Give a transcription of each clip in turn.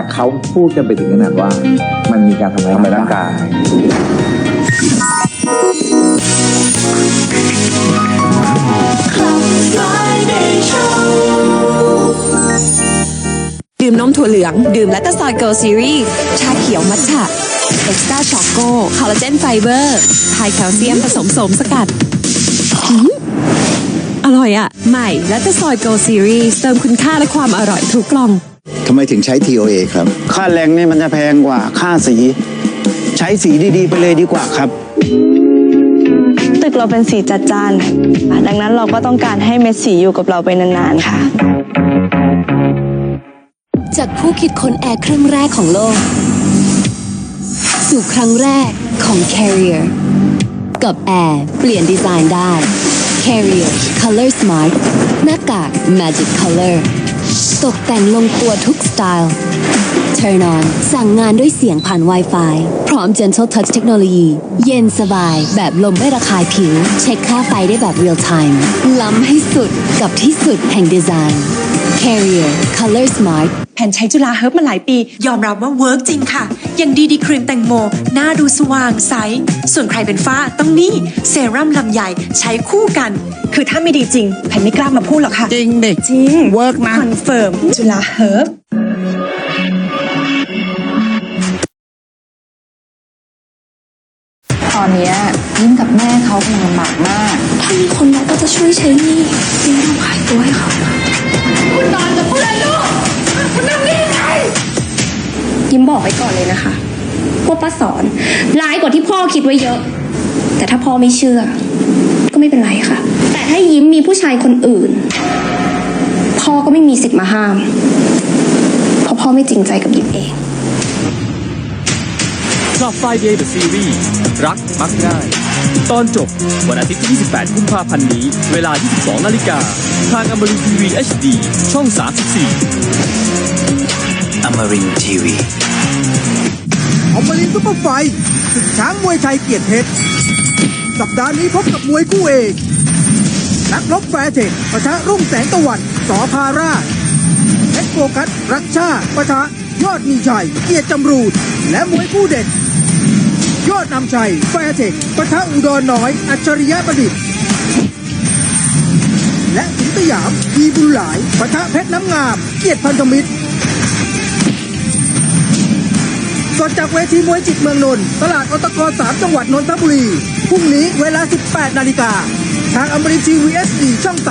ากเขาพูดกันไปถึงขนาดว่า มันมีการทำร้ายทำร้ายร่างกาย ดื่มนมถั่วเหลือง ดื่มแลคตาซอยเกิลซีรีส์ชาเขียวมัทฉะเอ็กซ์ตร้าช็อกโกคอลลาเจนไฟเบอร์ไฮแคลเซียมผสมโสมสกัดหืมอร่อยอะ่ะ ใหม่แลคตาซอยเกิลซีรีส์เติมคุณค่าและความอร่อยทุกกล่อง ทำไมถึงใช้ TOA ครับ ค่าแรงนี่มันจะแพงกว่าค่าสี ใช้สีดีๆ ไปเลยดีกว่าครับ ตึกเราเป็นสีจัดจ้าน ดังนั้นเราก็ต้องการให้เม็ดสีอยู่กับเราไปนานๆค่ะ จากผู้คิดค้นแอร์เครื่องแรกของโลก สู่ครั้งแรกของ Carrier กับแอร์เปลี่ยนดีไซน์ได้ Carrier Color Smart หน้ากาก Magic Color ตกแต่งลงตัวทุกสไตล์ Turn on สั่งงานด้วยเสียงผ่าน Wi-Fi พร้อม Gentle Touch เทคโนโลยี เย็นสบายแบบลมไม่ระคายผิว เช็คค่าไฟได้แบบ Real Time ล้ำให้สุดกับที่สุดแห่งดีไซน์ Carrier Color Smart แผ่นใช้จุฬาเฮิร์บมาหลายปี ยอมรับว่าเวิร์กจริงค่ะ อย่างดีดีครีมแตงโม หน้าดูสว่างใส ส่วนใครเป็นฝ้าต้องนี่เซรั่มลำใหญ่ใช้คู่กัน คือถ้าไม่ดีจริง แผ่นไม่กล้ามาพูดหรอกค่ะ จริงเด็กจริงเวิร์กนะคอนเฟิร์มจุฬาเฮิร์บ ตอนเนี้ยยิ้มกับแม่เขากำลังลำบากมาก ถ้ามีคนรักก็จะช่วยใช้หนี่ยิ่งต้องขายตัวให้เขายิ้มบอกไว้ก่อนเลยนะคะว่าป้าสอนร้ายกว่าที่พ่อคิดไว้เยอะ แต่ถ้าพ่อไม่เชื่อ ก็ไม่เป็นไรค่ะ แต่ถ้ายิ้มมีผู้ชายคนอื่น พ่อก็ไม่มีสิทธิ์มาห้าม เพราะพ่อไม่จริงใจกับยิ้มเอง คลับไฟเดย์เดอะซีรีส์รักมักง่าย ตอนจบ วันอาทิตย์ที่ 28 กุมภาพันธ์นี้ เวลา 22 นาฬิกา ทางอมรินทีวี HD ช่อง 34อมรินทีวีอมรินทร์ซุปเปอร์ไฟท์ศึกช้างมวยไทยเกียรติเพชร สัปดาห์นี้พบกับมวยคู่เอกนักรบแฟร์เทคประทะรุ่งแสงตะวัน สอพาราชเพชรโฟกัส รักชาติประทะยอดมีชัย เกียรติจำรูด และมวยคู่เด็ด ยอดนำชัยแฟเทคปะทะอุดรน้อย อัจฉริยะประดิษฐ์ และสิงสยามพีบุญหลายปะทะเพชรน้ำงาม เกียรติพันธมิตรสดจากเวทีมวยจิตเมืองนนท์ตลาดอตกสามจังหวัดนนทบุรี พรุ่งนี้เวลา 18 นาฬิกา ทางอมรินทีวีเอสดีช่อง 34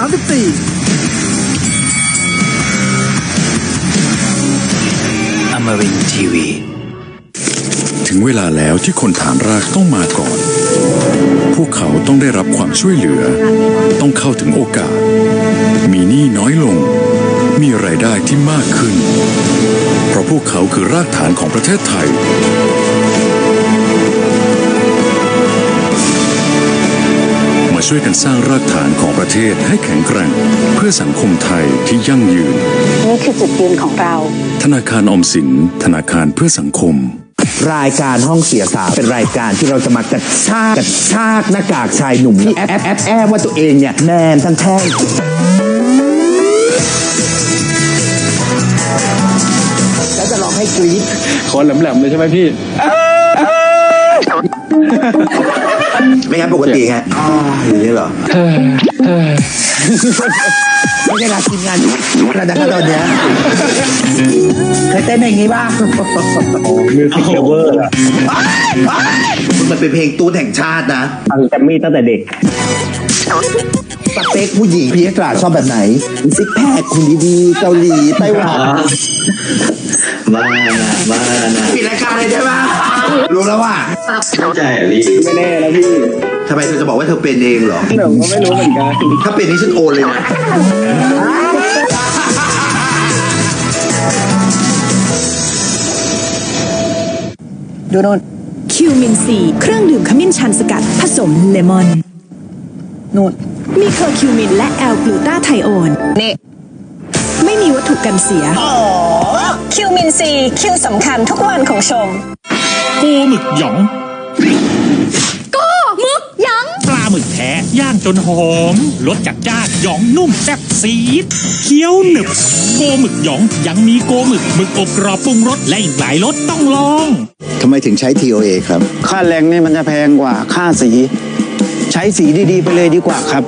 อมรินทีวี เวลาแล้วที่คนฐานรากต้องมาก่อน พวกเขาต้องได้รับความช่วยเหลือ ต้องเข้าถึงโอกาส มีหนี้น้อยลง มีรายได้ที่มากขึ้น เพราะพวกเขาคือรากฐานของประเทศไทยมาช่วยกันสร้างรากฐานของประเทศให้แข็งแกร่ง เพื่อสังคมไทยที่ยั่งยืน นี่คือจุดยืนของเรา ธนาคารออมสิน ธนาคารเพื่อสังคม รายการห้องเสียสาวเป็นรายการที่เราจะมากระชากกระชากหน้ากากชายหนุ่มที่แอบแอบแอบว่าตัวเองเนี่ยแมนทั้งแท่งแล้วจะร้องให้กรี๊ดขอแหลมๆเลยใช่ไหมพี่ ไม่งั้นปกติไงอ๋ออย่างนี้เหรอ ไม่ใช่ราทีมงานระดับตอนเนี้ยเคยเต้นอย่างนี้บ้างมิวสิกเลเวอร์ มันเป็นเพลงตูนแห่งชาตินะฟังแจมมี่ตั้งแต่เด็ก สเปคผู้หญิงพี่กราชอบแบบไหนซิกแพคคุณดีๆเกาหลีไต้หวันมานะมานะปิดรายการเลยได้ปะรู้แล้วว่าไม่แน่นะพี่ทำไมเธอจะบอกว่าเธอเป็นเองเหรอผมก็ไม่รู้เหมือนกัน ถ้าเป็นนี่ฉันโอนเลยนะดูโนน คิวมินซีเครื่องดื่มขมิ้นชันสกัดผสมเลมอนนูนมีเคอร์คิวมินและแอลกลูตาไทโอนนี่ไม่มีวัตถุกันเสียคิวมินซีคิวสำคัญทุกวันของชมกูหมึกหยองมึกยังปลาหมึกแท้ย่างจนหอมรสจัดจ้านหยองนุ่มแซ่บซีดเคี้ยวหนึบโกหมึกหยองยังมีโกหมึกหมึกอบกรอบปรุงรสและอีกหลายรสต้องลอง ทำไมถึงใช้ TOA ครับ ค่าแรงนี่มันจะแพงกว่าค่าสี ใช้สีดีๆ ไปเลยดีกว่าครับ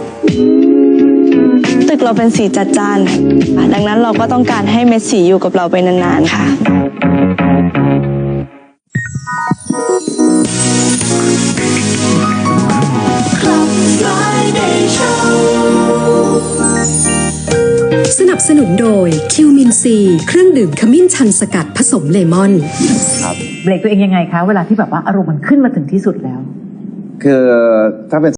ตึกเราเป็นสีจัดจ้าน ดังนั้นเราก็ต้องการให้เม็ดสีอยู่กับเราไปนานๆค่ะ สนับสนุนโดยคิวมินซี เครื่องดื่มขมิ้นชันสกัดผสมเลมอน เบรกตัวเองยังไงคะ เวลาที่แบบว่าอารมณ์มันขึ้นมาถึงที่สุดแล้ว คือถ้าเป็น